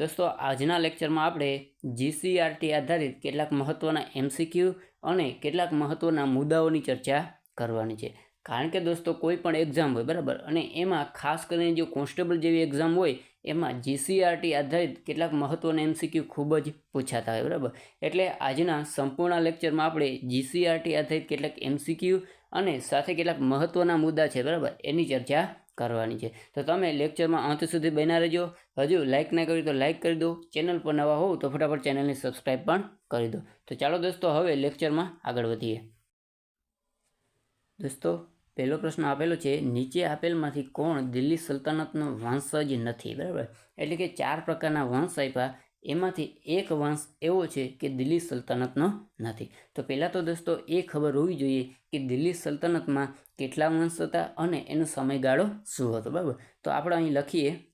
દોસ્તો, આજના લેક્ચરમાં આપણે જીસીઆરટી આધારિત કેટલાક મહત્ત્વના એમસીક્યુ અને કેટલાક મહત્ત્વના મુદ્દાઓની ચર્ચા કરવાની છે. કારણ કે દોસ્તો, કોઈ પણ એક્ઝામ હોય, બરાબર? અને એમાં ખાસ કરીને જો કોન્સ્ટેબલ જેવી એક્ઝામ હોય, એમાં જીસીઆરટી આધારિત કેટલાક મહત્ત્વના એમસીક્યુ ખૂબ જ પૂછાતા હોય, બરાબર? એટલે આજના સંપૂર્ણ લેક્ચરમાં આપણે જીસીઆરટી આધારિત કેટલાક એમસીક્યુ અને સાથે કેટલાક મહત્ત્વના મુદ્દા છે, બરાબર? એની ચર્ચા કરવાની છે. તો તમે લેક્ચરમાં અંત સુધી બન્યા રહેજો. હજુ લાઇક ના કર્યું તો લાઇક કરી દો. ચેનલ પર નવા હોવ તો ફટાફટ ચેનલને સબસ્ક્રાઈબ પણ કરી દો. તો ચાલો દોસ્તો, હવે લેક્ચરમાં આગળ વધીએ. દોસ્તો, પહેલો પ્રશ્ન આપેલો છે, નીચે આપેલમાંથી કોણ દિલ્હી સલ્તનતનો વંશજ નથી, બરાબર? એટલે કે ચાર પ્રકારના વંશ આપ્યા એમાંથી એક વંશ એવો છે કે દિલ્હી સલ્તનતનો નથી. તો પહેલાં તો દોસ્તો, એ ખબર હોવી જોઈએ કે દિલ્હી સલ્તનતમાં કેટલા વંશ હતા અને એનો સમયગાળો શું હતો, બરાબર? તો આપણે અહીં લખીએ.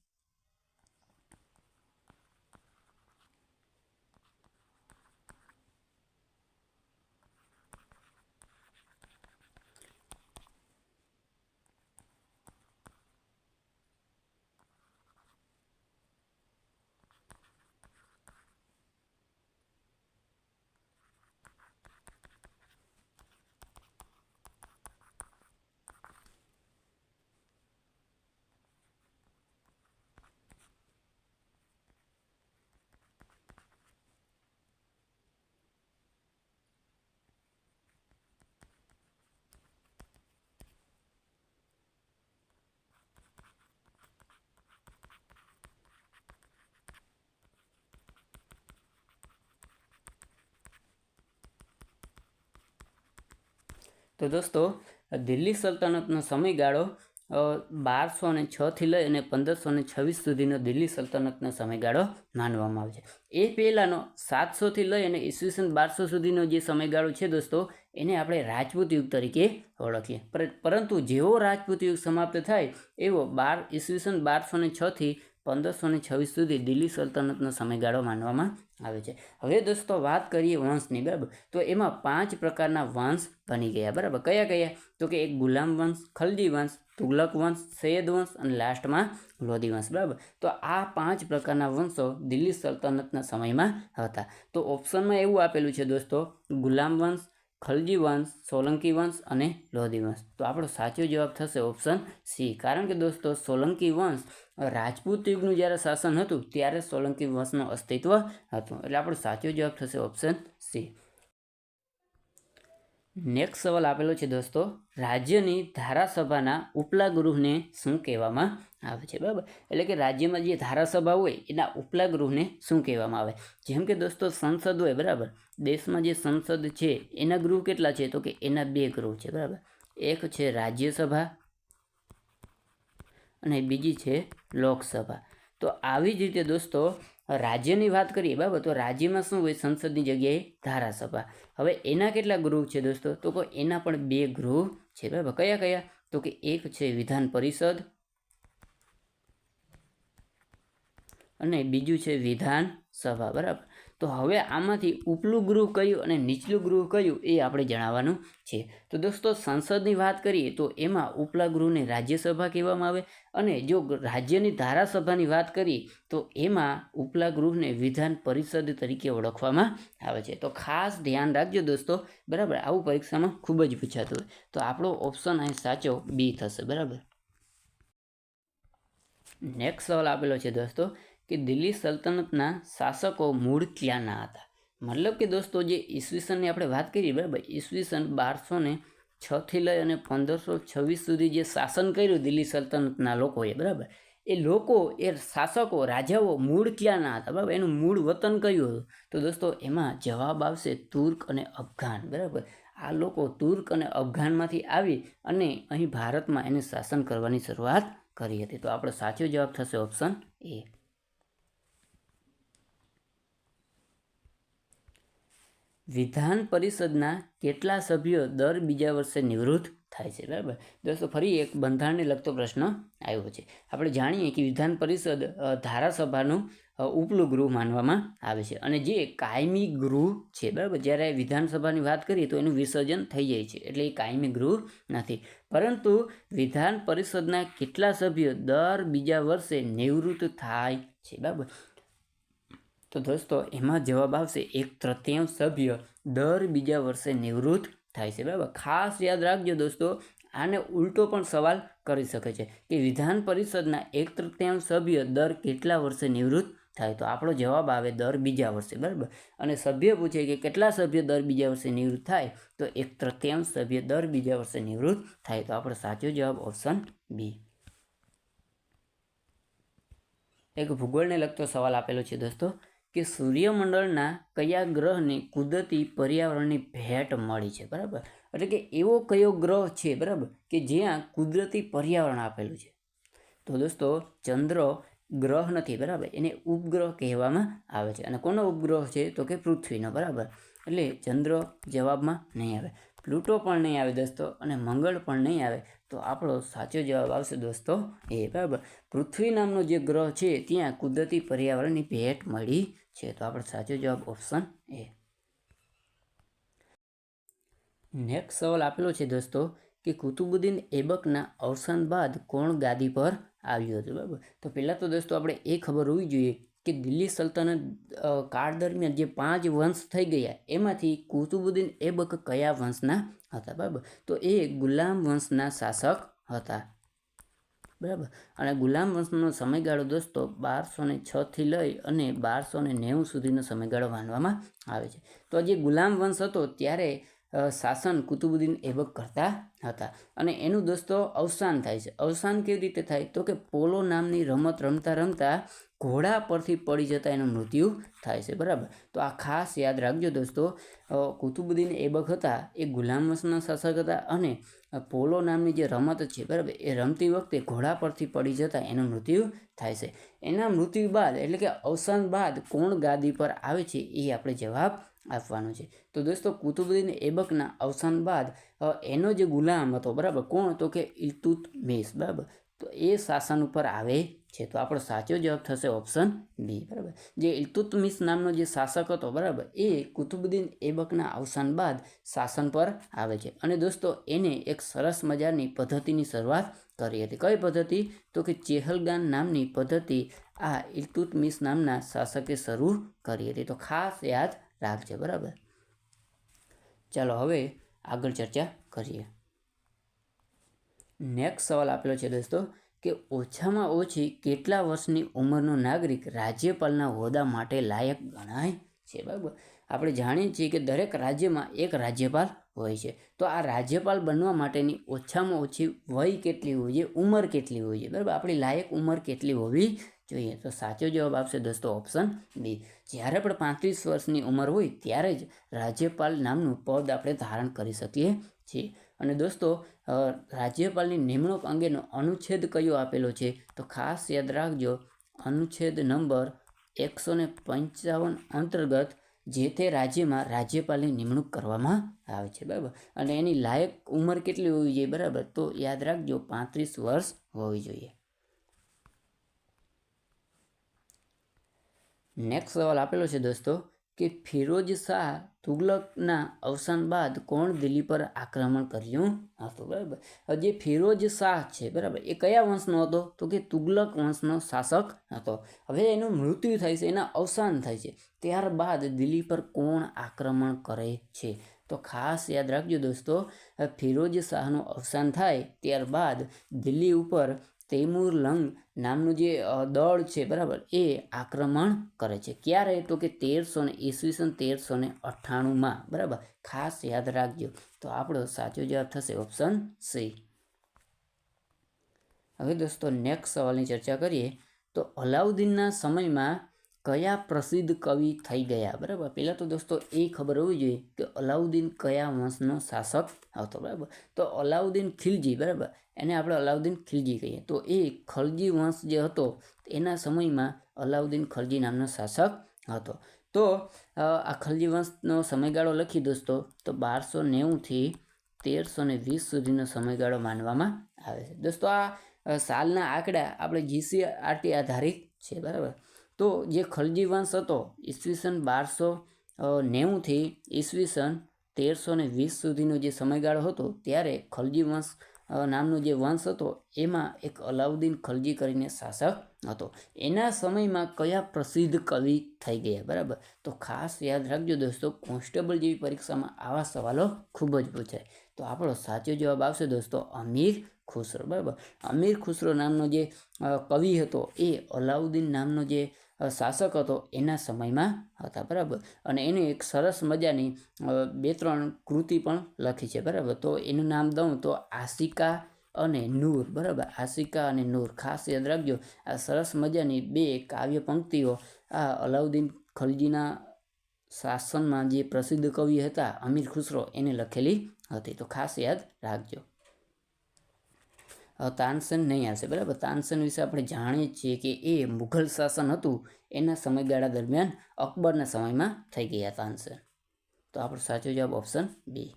તો દોસ્તો, દિલ્હી સલ્તનતનો સમયગાળો બારસો ને છથી લઈ અને પંદરસો ને છવ્વીસ સુધીનો દિલ્હી સલ્તનતનો સમયગાળો માનવામાં આવે છે. એ પહેલાંનો સાતસોથી લઈ અને ઈસવીસન બારસો સુધીનો જે સમયગાળો છે દોસ્તો, એને આપણે રાજપૂત યુગ તરીકે ઓળખીએ. પરંતુ જેવો રાજપૂત યુગ સમાપ્ત થાય, એવો બાર, ઈસવીસન બારસો ને છથી પંદરસો ને છવ્વીસ સુધી દિલ્હી સલ્તનતનો સમયગાળો માનવામાં આવે છે. હવે દોસ્તો વાત કરીએ વંશની, બરાબર? તો એમાં પાંચ પ્રકારના વંશ બની ગયા, બરાબર? કયા કયા? તો કે એક ગુલામ વંશ ખલજી વંશ, તુગલક વંશ, સૈયદ વંશ અને લાસ્ટમાં લોધી વંશ, બરાબર? તો આ પાંચ પ્રકારના વંશો દિલ્હી સલ્તનતના સમયમાં હતા. તો ઓપ્શનમાં એવું આપેલું છે દોસ્તો, ગુલામ વંશ ખલજી વંશ, સોલંકી વંશ અને લોધી વંશ. તો આપણો સાચો જવાબ થશે ઓપ્શન સી. કારણ કે દોસ્તો, સોલંકી વંશ રાજપૂત યુગનું જ્યારે શાસન હતું, ત્યારે સોલંકી વંશનું અસ્તિત્વ હતું. એટલે આપણો સાચો જવાબ થશે ઓપ્શન સી. નેક્સ્ટ સવાલ આપેલો છે દોસ્તો. રાજ્યની ધારાસભાના ઉપલા ગૃહને શું કહેવામાં આવે છે, બરાબર? એટલે કે રાજ્યમાં જે ધારાસભા હોય, એના ઉપલા ગૃહને શું કહેવામાં આવે? જેમ કે દોસ્તો, સંસદ હોય, બરાબર? દેશમાં જે સંસદ છે, એના ગૃહ કેટલા છે? તો કે એના બે ગૃહ છે, બરાબર? એક છે રાજ્યસભા અને બીજી છે લોકસભા. તો આવી જ રીતે દોસ્તો, રાજ્યની વાત કરીએ, બરાબર? તો રાજ્યમાં શું હોય? સંસદની જગ્યાએ ધારાસભા. હવે એના કેટલા ગૃહ છે દોસ્તો? તો એના પણ બે ગૃહ છે, બરાબર? કયા કયા? તો કે એક છે વિધાન પરિષદ અને બીજું છે વિધાન સભા, બરાબર? તો હવે આમાંથી ઉપલું ગૃહ કયું અને નીચલું ગૃહ કયું એ આપણે જણાવવાનું છે. તો દોસ્તો, સંસદની વાત કરીએ તો એમાં ઉપલા ગૃહને રાજ્યસભા કહેવામાં આવે અને જો રાજ્યની ધારાસભાની વાત કરીએ તો એમાં ઉપલા ગૃહને વિધાન પરિષદ તરીકે ઓળખવામાં આવે છે. તો ખાસ ધ્યાન રાખજો દોસ્તો, બરાબર? આવું પરીક્ષામાં ખૂબ જ પૂછાતું હોય. તો આપણો ઓપ્શન અહીં સાચો બી થશે, બરાબર? નેક્સ્ટ સવાલ આપેલો છે દોસ્તો કે દિલ્હી સલ્તનતના શાસકો મૂળ ક્યાંના હતા. મતલબ કે દોસ્તો, જે ઈસવીસનની આપણે વાત કરીએ, બરાબર? ઈસવીસન બારસો ને છથી લઈ અને પંદરસો છવ્વીસ સુધી જે શાસન કર્યું દિલ્હી સલ્તનતના લોકોએ, બરાબર? એ લોકો, એ શાસકો, રાજાઓ મૂળ ક્યાંના હતા, બરાબર? એનું મૂળ વતન કયું હતું. તો દોસ્તો, એમાં જવાબ આવશે તુર્ક અને અફઘાન, બરાબર? આ લોકો તુર્ક અને અફઘાનમાંથી આવી અને અહીં ભારતમાં એને શાસન કરવાની શરૂઆત કરી હતી. તો આપણો સાચો જવાબ થશે ઓપ્શન એ. વિધાન પરિષદના કેટલા સભ્યો દર બીજા વર્ષે નિવૃત્ત થાય છે? બરાબર. દોસ્તો, ફરી એક બંધારણને લગતો પ્રશ્ન આવ્યો છે. આપણે જાણીએ કે વિધાન પરિષદ ધારાસભાનું ઉપલું ગૃહ માનવામાં આવે છે અને જે કાયમી ગૃહ છે, બરાબર? જ્યારે વિધાનસભાની વાત કરીએ તો એનું વિસર્જન થઈ જાય છે. એટલે એ કાયમી ગૃહ નથી. પરંતુ વિધાન પરિષદના કેટલા સભ્યો દર બીજા વર્ષે નિવૃત્ત થાય છે, બરાબર? તો દોસ્તો, એમાં જવાબ આવશે એક તૃતીયાંશ સભ્ય. દર બીજા વર્ષે નિવૃત્ત થાય છે, બરાબર? ખાસ યાદ રાખજો દોસ્તો, આને ઉલટો પણ સવાલ કરી શકે છે કે વિધાન પરિષદના એક તૃતીયાંશ સભ્ય દર કેટલા વર્ષે નિવૃત્ત થાય? તો આપણો જવાબ આવે દર બીજા વર્ષે, બરાબર? અને સભ્ય પૂછે કે કેટલા સભ્ય દર બીજા વર્ષે નિવૃત્ત થાય? તો એક તૃતીયાંશ સભ્ય દર બીજા વર્ષે નિવૃત્ત થાય. તો આપણો સાચો જવાબ ઓપ્શન બી એક ભૂગોળને લગતો સવાલ આપેલો છે દોસ્તો. કે સૂર્યમંડળના કયા ગ્રહને કુદરતી પર્યાવરણની ભેટ મળી છે, બરાબર? એટલે કે એવો કયો ગ્રહ છે, બરાબર? કે જ્યાં કુદરતી પર્યાવરણ આપેલું છે. તો દોસ્તો, ચંદ્ર ગ્રહ નથી, બરાબર? એને ઉપગ્રહ કહેવામાં આવે છે. અને કોનો ઉપગ્રહ છે? તો કે પૃથ્વીનો, બરાબર? એટલે ચંદ્ર જવાબમાં નહીં આવે. પ્લુટો પણ નહીં આવે દોસ્તો, અને મંગળ પણ નહીં આવે. તો આપણો સાચો જવાબ આવશે દોસ્તો એ, બરાબર? પૃથ્વી નામનો જે ગ્રહ છે, ત્યાં કુદરતી પર્યાવરણની ભેટ મળી છે. તો આપણો સાચો જવાબ ઓપ્શન એ નેક્સ્ટ સવાલ આપેલો છે દોસ્તો, કે કુતુબુદ્દીન એબકના અવસાન બાદ કોણ ગાદી પર આવ્યું હતું? બરાબર. તો પહેલાં તો દોસ્તો આપણે એ ખબર હોવી જોઈએ કે દિલ્હી સલ્તનત કાળ દરમિયાન જે પાંચ વંશ થઈ ગયા, એમાંથી કુતુબુદ્દીન એબક કયા વંશના હતા? બરાબર. તો એ ગુલામ વંશના શાસક હતા. બરાબર. અને ગુલામ વંશનો સમયગાળો દોસ્તો બારસો ને છથી લઈ અને બારસો ને નેવું સુધીનો સમયગાળો માનવામાં આવે છે. તો જે ગુલામ વંશ હતો ત્યારે શાસન કુતુબુદ્દીન એબક કરતા હતા. અને એનું દોસ્તો અવસાન થાય છે. અવસાન કેવી રીતે થાય? તો કે પોલો નામની રમત રમતા રમતા ઘોડા પરથી પડી જતાં એનું મૃત્યુ થાય છે. બરાબર. તો આ ખાસ યાદ રાખજો દોસ્તો કુતુબુદ્દીન એબક હતા, એ ગુલામ વંશના શાસક હતા અને પોલો નામની જે રમત છે, બરાબર, એ રમતી વખતે ઘોડા પરથી પડી જતાં એનું મૃત્યુ થાય છે. એના મૃત્યુ બાદ, એટલે કે અવસાન બાદ કોણ ગાદી પર આવે છે, એ આપણે જવાબ આપવાનો છે. તો દોસ્તો, કુતુબુદ્દીન એબકના અવસાન બાદ એનો જે ગુલામ હતો, બરાબર, કોણ? તો કે ઇલ્તુતમિશ બરાબર. તો એ શાસન ઉપર આવે છે. તો આપણો સાચો જવાબ થશે ઓપ્શન બી બરાબર? જે ઇલ્તુતમિશ નામનો જે શાસક હતો, બરાબર? એ કુતુબુદ્દીન એબકના અવસાન બાદ શાસન પર આવે છે. અને દોસ્તો, એને એક સરસ મજાની પદ્ધતિની શરૂઆત કરી હતી. કઈ પદ્ધતિ? તો કે ચેહલગાન નામની પદ્ધતિ આ ઇલ્તુતમિશ નામના શાસકે શરૂ કરી હતી. તો ખાસ યાદ રાખજે, બરાબર? ચાલો, હવે આગળ ચર્ચા કરીએ. નેક્સ્ટ સવાલ આપેલો છે દોસ્તો, કે ઓછામાં ઓછી કેટલા વર્ષની ઉંમરનો નાગરિક રાજ્યપાલના હોદ્દા માટે લાયક ગણાય છે? બરાબર. આપણે જાણીએ છીએ કે દરેક રાજ્યમાં એક રાજ્યપાલ હોય છે. તો આ રાજ્યપાલ બનવા માટેની ઓછામાં ઓછી વય કેટલી હોવી જોઈએ ઉંમર કેટલી હોવી જોઈએ બરાબર. આપણી લાયક ઉંમર કેટલી હોવી જોઈએ? તો સાચો જવાબ આપશે દોસ્તો ઓપ્શન બી. જ્યારે પણ પાંત્રીસ વર્ષની ઉંમર હોય, ત્યારે જ રાજ્યપાલ નામનું પદ આપણે ધારણ કરી શકીએ છીએ. અને દોસ્તો રાજ્યપાલની નિમણૂક અંગેનો અનુચ્છેદ કયો આપેલો છે? તો ખાસ યાદ રાખજો, અનુચ્છેદ નંબર એકસો ને પંચાવન અંતર્ગત જે તે રાજ્યમાં રાજ્યપાલની નિમણૂક કરવામાં આવે છે, બરાબર? અને એની લાયક ઉંમર કેટલી હોવી જોઈએ, બરાબર? તો યાદ રાખજો, પાંત્રીસ વર્ષ હોવી જોઈએ. નેક્સ્ટ સવાલ આપેલો છે દોસ્તો કે ફિરોજ શાહ તુગલકના અવસાન બાદ કોણ દિલ્હી પર આક્રમણ કર્યું? હતું બરાબર. હવે જે ફિરોજ શાહ છે, બરાબર, એ કયા વંશનો હતો? તો કે તુગલક વંશનો શાસક હતો. હવે એનું મૃત્યુ થાય છે, એના અવસાન થાય છે. ત્યારબાદ દિલ્હી પર કોણ આક્રમણ કરે છે? તો ખાસ યાદ રાખજો દોસ્તો ફિરોજ શાહનું અવસાન થાય ત્યારબાદ દિલ્હી ઉપર તૈમુર લંગ નામનું જે દળ છે, બરાબર, એ આક્રમણ કરે છે. ક્યારે? તો કે તેરસો ને ઈસવીસન તેરસો ને અઠ્ઠાણુંમાં બરાબર? ખાસ યાદ રાખજો. તો આપણો સાચો જવાબ થશે ઓપ્શન સી. હવે દોસ્તો નેક્સ્ટ સવાલની ચર્ચા કરીએ. તો અલાઉદ્દીનના સમયમાં કયા પ્રસિદ્ધ કવિ થઈ ગયા? બરાબર? પહેલાં તો દોસ્તો, એ ખબર હોવી જોઈએ કે અલાઉદ્દીન કયા વંશનો શાસક હતો, બરાબર? તો અલાઉદ્દીન ખિલજી, બરાબર? એને આપણે અલાઉદ્દીન ખિલજી કહીએ. તો એ ખલજી વંશ જે હતો, એના સમયમાં અલાઉદ્દીન ખલજી નામનો શાસક હતો. તો આ ખલજી વંશનો સમયગાળો લખી દોસ્તો, તો બારસો નેવુંથી તેરસો ને વીસ સુધીનો સમયગાળો માનવામાં આવે છે. દોસ્તો, આ સાલના આંકડા આપણે જીસીઆરટી આધારિત છે, બરાબર? તો જે ખલજી વંશ હતો, ઈસવીસન બારસો નેવુંથી ઈસવીસન તેરસો ને વીસ સુધીનો જે સમયગાળો હતો, ત્યારે ખલજી વંશ નામનો જે વંશ હતો, એમાં એક અલાઉદ્દીન ખલજી કરીને શાસક હતો. એના સમયમાં કયા પ્રસિદ્ધ કવિ થઈ ગયા, બરાબર? તો ખાસ યાદ રાખજો દોસ્તો, કોન્સ્ટેબલ જેવી પરીક્ષામાં આવા સવાલો ખૂબ જ પૂછાય. તો આપણો સાચો જવાબ આવશે દોસ્તો, અમીર ખુસરો, બરાબર? અમીર ખુસરો નામનો જે કવિ હતો, એ અલાઉદ્દીન નામનો જે શાસક હતો એના સમયમાં હતા, બરાબર? અને એને એક સરસ મજાની બે ત્રણ કૃતિ પણ લખી છે, બરાબર? તો એનું નામ દઉં તો આશિકા અને નૂર, બરાબર? આશિકા અને નૂર, ખાસ યાદ રાખજો, આ સરસ મજાની બે કાવ્ય પંક્તિઓ આ અલાઉદ્દીન ખલજીના શાસનમાં જે પ્રસિદ્ધ કવિ હતા, અમીર ખુસરો, એને લખેલી હતી. તો ખાસ યાદ રાખજો. તાનસેન નહીં આવશે, બરાબર? તાનસન વિશે આપણે જાણીએ છીએ કે એ મુઘલ શાસન હતું, એના સમયગાળા દરમિયાન અકબરના સમયમાં થઈ ગયા તાનસેન. તો આપણો સાચો જવાબ ઓપ્શન બી.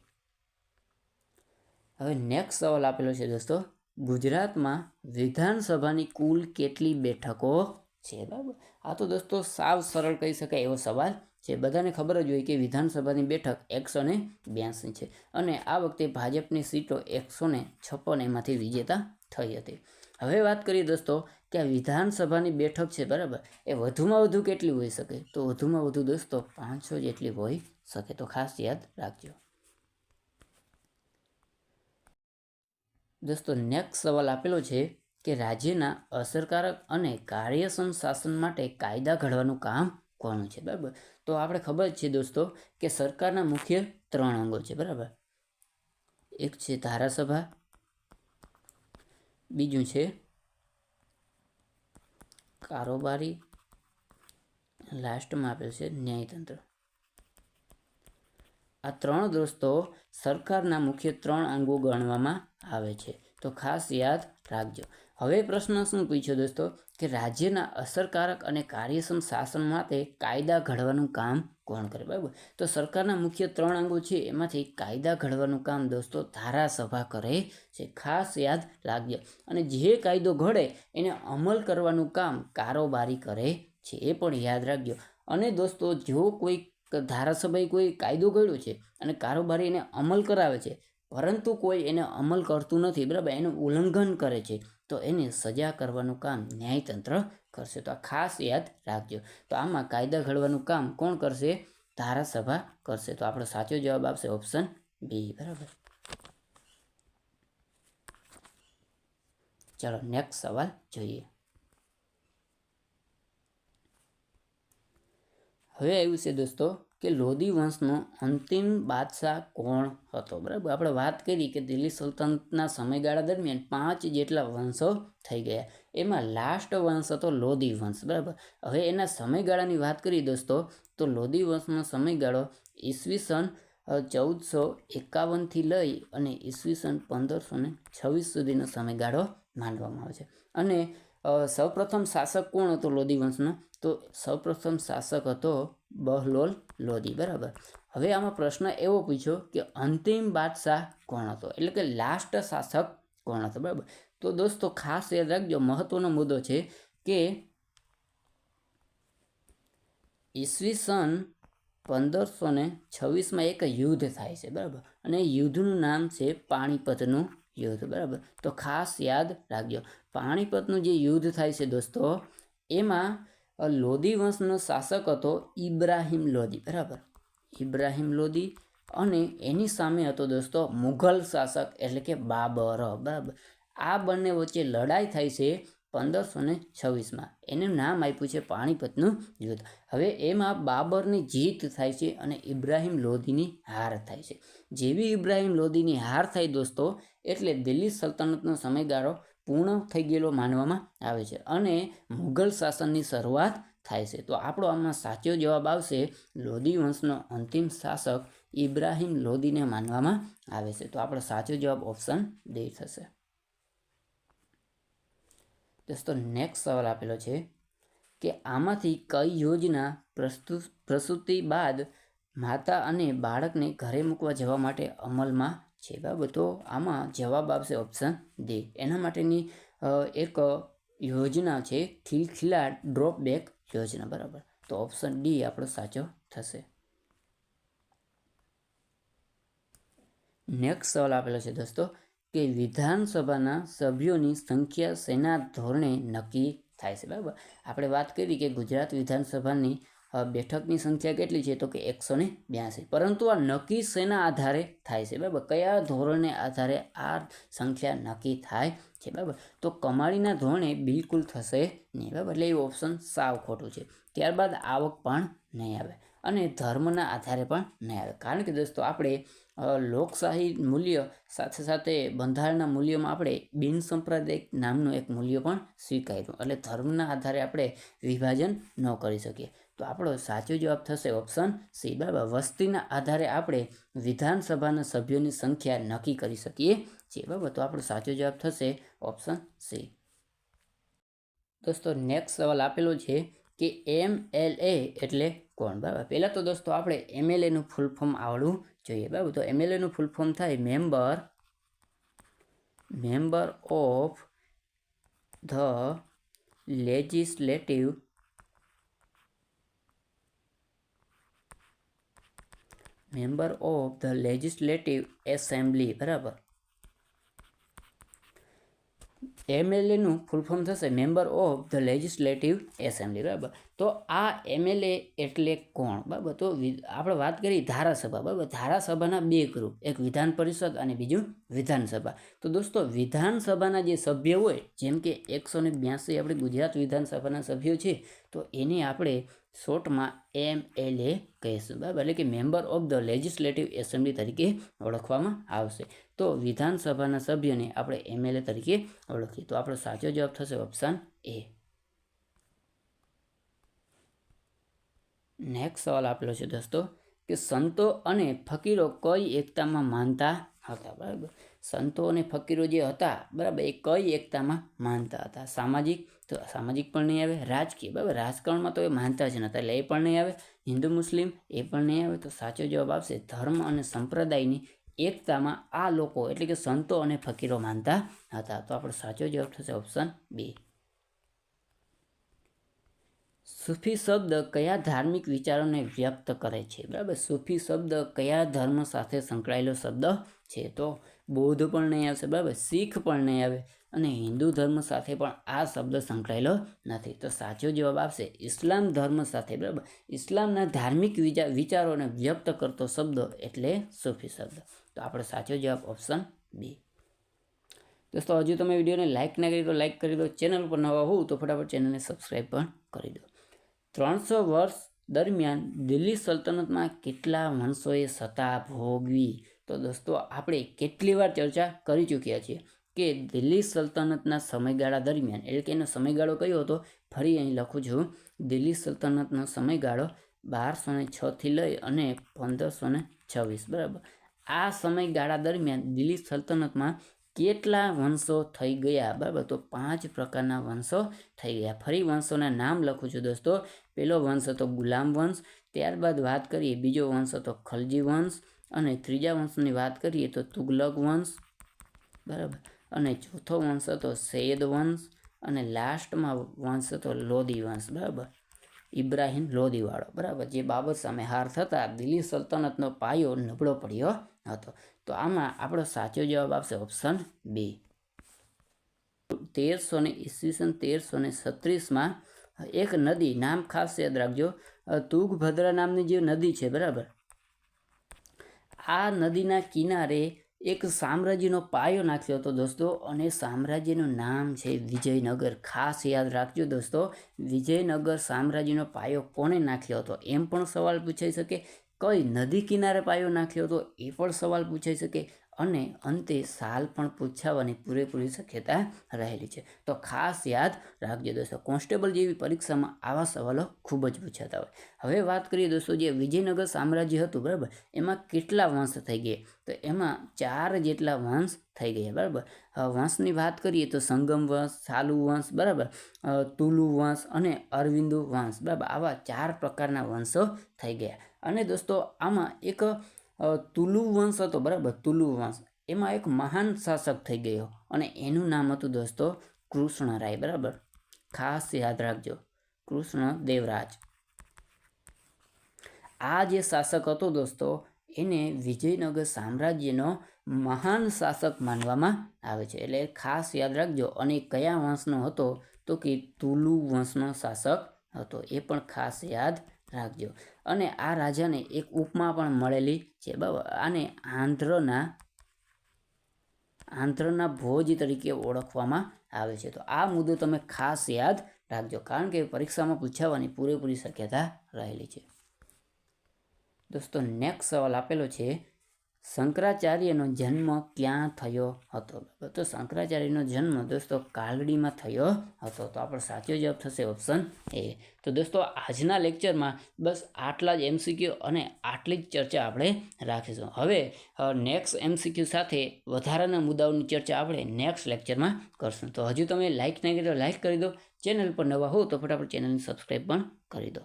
હવે નેક્સ્ટ સવાલ આપેલો છે દોસ્તો, ગુજરાતમાં વિધાનસભાની કુલ કેટલી બેઠકો છે? બરાબર? આ તો દોસ્તો સાવ સરળ કહી શકાય એવો સવાલ છે. બધાને ખબર જ હોય કે વિધાનસભાની બેઠક એકસો ને બ્યાસી છે અને આ વખતે ભાજપની સીટો એકસો ને છપ્પન એમાંથી વિજેતા થઈ હતી. હવે વાત કરીએ દોસ્તો કે આ વિધાનસભાની બેઠક છે, બરાબર? એ વધુમાં વધુ કેટલી હોઈ શકે? તો વધુમાં વધુ દોસ્તો પાંચસો જેટલી હોઈ શકે. તો ખાસ યાદ રાખજો. દોસ્તો નેક્સ્ટ સવાલ આપેલો છે કે રાજ્યના અસરકારક અને કાર્યક્ષમ શાસન માટે કાયદા ઘડવાનું કામ કોનું છે, બરાબર? તો આપણે ખબર છે દોસ્તો કે સરકારના મુખ્ય ત્રણ અંગો છે, બરાબર? એક છે ધારાસભા, બીજું છે કારોબારી, લાસ્ટમાં આપેલ છે ન્યાયતંત્ર. આ ત્રણ દોસ્તો સરકારના મુખ્ય ત્રણ અંગો ગણવામાં આવે છે. તો ખાસ યાદ રાખજો. હવે પ્રશ્ન શું પૂછ્યો દોસ્તો? કે રાજ્યના અસરકારક અને કાર્યક્ષમ શાસન માટે કાયદા ઘડવાનું કામ કોણ કરે? બરાબર. તો સરકારના મુખ્ય ત્રણ અંગો છે. એમાંથી કાયદા ઘડવાનું કામ દોસ્તો ધારાસભા કરે છે. ખાસ યાદ રાખજો. અને જે કાયદો ઘડે એને અમલ કરવાનું કામ કારોબારી કરે છે. એ પણ યાદ રાખજો. અને દોસ્તો જો કોઈ ધારાસભાએ કોઈ કાયદો ઘડ્યો છે અને કારોબારી એને અમલ કરાવે છે, પરંતુ કોઈ એને અમલ કરતું નથી, બરાબર? એનું ઉલ્લંઘન કરે છે. તો એને સજા કરવાનું કામ ન્યાયતંત્ર કરશે. તો આ ખાસ યાદ રાખજો. તો આમાં કાયદા ઘડવાનું કામ કોણ કરશે? ધારાસભા કરશે. તો આપણો સાચો જવાબ આપશે ઓપ્શન બી, બરાબર. ચાલો નેક્સ્ટ સવાલ જોઈએ. હવે આવ્યું છે દોસ્તો કે લોધી વંશનો અંતિમ બાદશાહ કોણ હતો? બરાબર. આપણે વાત કરી કે દિલ્હી સલ્તનતના સમયગાળા દરમિયાન પાંચ જેટલા વંશો થઈ ગયા. એમાં લાસ્ટ વંશ હતો લોધી વંશ. બરાબર. હવે એના સમયગાળાની વાત કરીએ દોસ્તો, તો લોધી વંશનો સમયગાળો ઈસવીસન ચૌદસો એકાવનથી લઈ અને ઈસવીસન પંદરસો ને છવ્વીસ સુધીનો સમયગાળો માનવામાં આવે છે. અને સૌપ્રથમ શાસક કોણ હતો લોધી વંશનો? તો સૌપ્રથમ શાસક હતો બહલોલ લોધી, બરાબર? હવે આમાં પ્રશ્ન એવો પૂછ્યો કે અંતિમ બાદશાહ કોણ હતો? એટલે કે લાસ્ટ શાસક કોણ હતો, બરાબર? તો દોસ્તો, ખાસ યાદ રાખજો, મહત્વનો મુદ્દો છે કે ઈસવીસન પંદરસો ને છવ્વીસમાં એક યુદ્ધ થાય છે, બરાબર? અને યુદ્ધનું નામ છે પાણીપતનું યુદ્ધ, બરાબર? તો ખાસ યાદ રાખજો, પાણીપતનું જે યુદ્ધ થાય છે દોસ્તો, એમાં લોધી વંશનો શાસક હતો ઇબ્રાહિમ લોધી બરાબર? ઇબ્રાહિમ લોધી અને એની સામે હતો દોસ્તો મુઘલ શાસક, એટલે કે બાબર બરાબર? આ બંને વચ્ચે લડાઈ થાય છે પંદરસો ને છવ્વીસમાં. એનું નામ આપ્યું છે પાણીપતનું યુદ્ધ. હવે એમાં બાબરની જીત થાય છે અને ઇબ્રાહિમ લોધીની હાર થાય છે. જેવી ઇબ્રાહિમ લોધીની હાર થાય દોસ્તો, એટલે દિલ્હી સલ્તનતનો સમયગાળો પૂર્ણ થઈ ગયેલો માનવામાં આવે છે અને મુઘલ શાસનની શરૂઆત થાય છે. તો આપણો આમાં સાચો જવાબ આવશે લોધી વંશનો અંતિમ શાસક ઇબ્રાહિમ લોધીને માનવામાં આવે છે. તો આપણો સાચો જવાબ ઓપ્શન ડી થશે. દોસ્તો નેક્સ્ટ સવાલ આપેલો છે કે આમાંથી કઈ યોજના પ્રસ્તુત પ્રસૂતિ બાદ માતા અને બાળકને ઘરે મૂકવા જવા માટે અમલમાં બરાબર તો આમાં જવાબ આવશે ઓપ્શન ડે એના માટેની એક યોજના છે ખિલખિલા ડ્રોપ બેક યોજના, બરાબર. તો ઓપ્શન ડી આપણો સાચો થશે. નેક્સ્ટ સવાલ આપેલો છે દોસ્તો, કે વિધાનસભાના સભ્યોની સંખ્યા સેના ધોરણે નક્કી થાય છે, બરાબર. આપણે વાત કરી કે ગુજરાત વિધાનસભાની બેઠકની સંખ્યા કેટલી છે? તો કે એકસો ને બ્યાસી. પરંતુ આ નક્કી શેના આધારે થાય છે? બરાબર. કયા ધોરણને આધારે આ સંખ્યા નક્કી થાય છે? બરાબર. તો કમાણીના ધોરણે બિલકુલ થશે નહીં. બરાબર. એટલે એ ઓપ્શન સાવ ખોટું છે. ત્યારબાદ આવક પણ નહીં આવે અને ધર્મના આધારે પણ નહીં આવે. કારણ કે દોસ્તો, આપણે લોકશાહી મૂલ્ય સાથે સાથે બંધારણના મૂલ્યોમાં આપણે બિનસાંપ્રદાયિક નામનું એક મૂલ્ય પણ સ્વીકાર્યું. એટલે ધર્મના આધારે આપણે વિભાજન ન કરી શકીએ. તો આપણો સાચો જવાબ થશે ઓપ્શન સી બરાબર વસ્તીના આધારે આપણે વિધાનસભાના સભ્યોની સંખ્યા નક્કી કરી શકીએ છીએ. બરાબર તો આપણો સાચો જવાબ થશે ઓપ્શન સી દોસ્તો નેક્સ્ટ સવાલ આપેલો છે કે એમ એ એટલે કોણ? બરાબર પહેલાં તો દોસ્તો આપણે એમએલએનું ફૂલ ફોર્મ આવડવું જોઈએ. બરાબર તો એમએલએનું ફૂલ ફોર્મ થાય member member of the legislative member of the legislative assembly બરાબર? એમએલએનું ફૂલ ફોર્મ થશે member of the legislative assembly બરાબર? તો આ એમએલએ એટલે કોણ? બરાબર? તો આપણે વાત કરી ધારાસભા, બરાબર? ધારાસભાના બે ગ્રુપ એક વિધાન પરિષદ અને બીજું વિધાનસભા. તો દોસ્તો, વિધાનસભાના જે સભ્ય હોય, જેમ કે એકસો ને બ્યાસી આપણે ગુજરાત વિધાનસભાના સભ્યો છે, તો એને આપણે શોર્ટમાં એમ એલ એ કહીશું, બરાબર? એટલે કે member of the legislative assembly તરીકે ઓળખવામાં આવશે. તો વિધાનસભાના સભ્યને આપણે એમએલએ તરીકે ઓળખીએ. તો આપણો સાચો જવાબ થશે ઓપ્શન એ. નેક્સ્ટ સવાલ આપેલો છે દોસ્તો, કે સંતો અને ફકીરો કઈ એકતામાં માનતા હતા? બરાબર. સંતો અને ફકીરો જે હતા, બરાબર, એ કઈ એકતામાં માનતા હતા? સામાજિક, તો સામાજિક પણ નહીં આવે, રાજકીય, બરાબર, રાજકારણમાં તો એ માનતા જ નહોતા, એટલે એ પણ નહીં આવે. હિન્દુ, મુસ્લિમ, એ પણ નહીં આવે, તો સાચો જવાબ આવશે ધર્મ અને સંપ્રદાયની એકતામાં આ લોકો એટલે કે સંતો અને ફકીરો માનતા હતા. તો આપણો સાચો જવાબ થશે ઓપ્શન બી સૂફી શબ્દ કયા ધાર્મિક વિચારોને વ્યક્ત કરે છે? બરાબર. સૂફી શબ્દ કયા ધર્મ સાથે સંકળાયેલો શબ્દ છે? તો બૌદ્ધ પણ નહીં આવશે. બરાબર. શીખ પણ નહીં આવે અને હિન્દુ ધર્મ સાથે પણ આ શબ્દ સંકળાયેલો નથી. તો સાચો જવાબ આવશે ઇસ્લામ ધર્મ સાથે. બરાબર. ઇસ્લામના ધાર્મિક વિચારોને વ્યક્ત કરતો શબ્દ એટલે સૂફી શબ્દ. તો આપણો સાચો જવાબ ઓપ્શન બી દોસ્તો, હજુ તમે વિડીયોને લાઇક ના કરી તો લાઇક કરી દો ચેનલ પર નવા હોવ તો ફટાફટ ચેનલને સબસ્ક્રાઈબ પણ કરી દો. ત્રણસો વર્ષ દરમિયાન દિલ્હી સલ્તનતમાં કેટલા વંશોએ સત્તા ભોગવી? તો દોસ્તો, આપણે કેટલી વાર ચર્ચા કરી ચૂક્યા છીએ કે દિલ્હી સલ્તનતના સમયગાળા દરમિયાન, એટલે કે એનો સમયગાળો કયો હતો? ફરી અહીં લખું છું. દિલ્હી સલ્તનતનો સમયગાળો બારસો ને છથી લઈ અને પંદરસો ને છવ્વીસ, બરાબર? આ સમયગાળા દરમિયાન દિલ્હી સલ્તનતમાં કેટલા વંશો થઈ ગયા? બરાબર તો પાંચ પ્રકારના વંશો થઈ ગયા. ફરી વંશોના નામ લખું છું દોસ્તો. પહેલો વંશ હતો ગુલામ વંશ. ત્યારબાદ વાત કરીએ બીજો વંશ હતો ખલજી વંશ. અને ત્રીજા વંશની વાત કરીએ તો તુગલક વંશ. બરાબર. અને ચોથો વંશ હતો સૈયદ વંશ. અને લાસ્ટમાં વંશ હતો લોધી વંશ. બરાબર. ઇબ્રાહિમ લોધીવાળો બરાબર. જે બાબત સામે હાર થતાં દિલ્હી સલ્તનતનો પાયો નબળો પડ્યો હતો. તો આમાં આપણો સાચો જવાબ આવશે ઓપ્શન બી તેરસો ને ઈસવીસન તેરસો ને છત્રીસમાં એક નદી, નામ ખાસ યાદ રાખજો તુગભદ્રા નામની જે નદી છે, બરાબર? આ નદીના કિનારે એક સામ્રાજ્યનો પાયો નાખ્યો હતો દોસ્તો, અને સામ્રાજ્યનું નામ છે વિજયનગર. ખાસ યાદ રાખજો દોસ્તો, વિજયનગર સામ્રાજ્યનો પાયો કોણે નાખ્યો હતો? એમ પણ સવાલ પૂછાઈ શકે કઈ નદી કિનારે પાયો નાખ્યો હતો એ પણ સવાલ પૂછાઈ શકે. અને અંતે સાલ પણ પૂછાવાની પૂરેપૂરી શક્યતા રહેલી છે. તો ખાસ યાદ રાખજો દોસ્તો, કોન્સ્ટેબલ જેવી પરીક્ષામાં આવા સવાલો ખૂબ જ પૂછાતા હોય. હવે વાત કરીએ દોસ્તો, જે વિજયનગર સામ્રાજ્ય હતું, બરાબર? એમાં કેટલા વંશ થઈ ગયા? તો એમાં ચાર જેટલા વંશ થઈ ગયા, બરાબર? વંશની વાત કરીએ તો સંગમ વંશ, સાલુ વંશ, બરાબર? તુલુ વંશ અને અરવિંદુ વંશ, બરાબર? આવા ચાર પ્રકારના વંશો થઈ ગયા. અને દોસ્તો, આમાં એક તુલુ વંશ હતો, બરાબર? તુલુ વંશ. એમાં એક મહાન શાસક થઈ ગયો અને એનું નામ હતું દોસ્તો કૃષ્ણરાય બરાબર? ખાસ યાદ રાખજો. કૃષ્ણ દેવરાજ. આ જે શાસક હતો દોસ્તો, એને વિજયનગર સામ્રાજ્યનો મહાન શાસક માનવામાં આવે છે. એટલે ખાસ યાદ રાખજો, અને કયા વંશનો હતો તો કે તુલુ વંશનો શાસક હતો, એ પણ ખાસ યાદ રાખજો. અને આ રાજાને એક ઉપમા પણ મળેલી છે આને આંધ્રના આંધ્રના ભોજ તરીકે ઓળખવામાં આવે છે. તો આ મુદ્દો તમે ખાસ યાદ રાખજો, કારણ કે પરીક્ષામાં પૂછાવાની પૂરેપૂરી શક્યતા રહેલી છે. દોસ્તો નેક્સ્ટ સવાલ આપેલો છે શંકરાચાર્યનો જન્મ ક્યાં થયો હતો? તો શંકરાચાર્યનો જન્મ દોસ્તો કાલડીમાં થયો હતો. તો આપણો સાચો જવાબ થશે ઓપ્શન એ. તો દોસ્તો આજના લેક્ચરમાં બસ આટલા જ એમસીક્યુ અને આટલી જ ચર્ચા આપણે રાખીશું. હવે નેક્સ્ટ એમસીક્યુ સાથે વધારાના મુદ્દાઓની ચર્ચા આપણે નેક્સ્ટ લેક્ચરમાં કરશું. તો હજુ તમે લાઇક નહીં કરી લાઇક કરી દો. ચેનલ પર નવા હો તો ફટાફટ ચેનલને સબસ્ક્રાઈબ પણ કરી દો.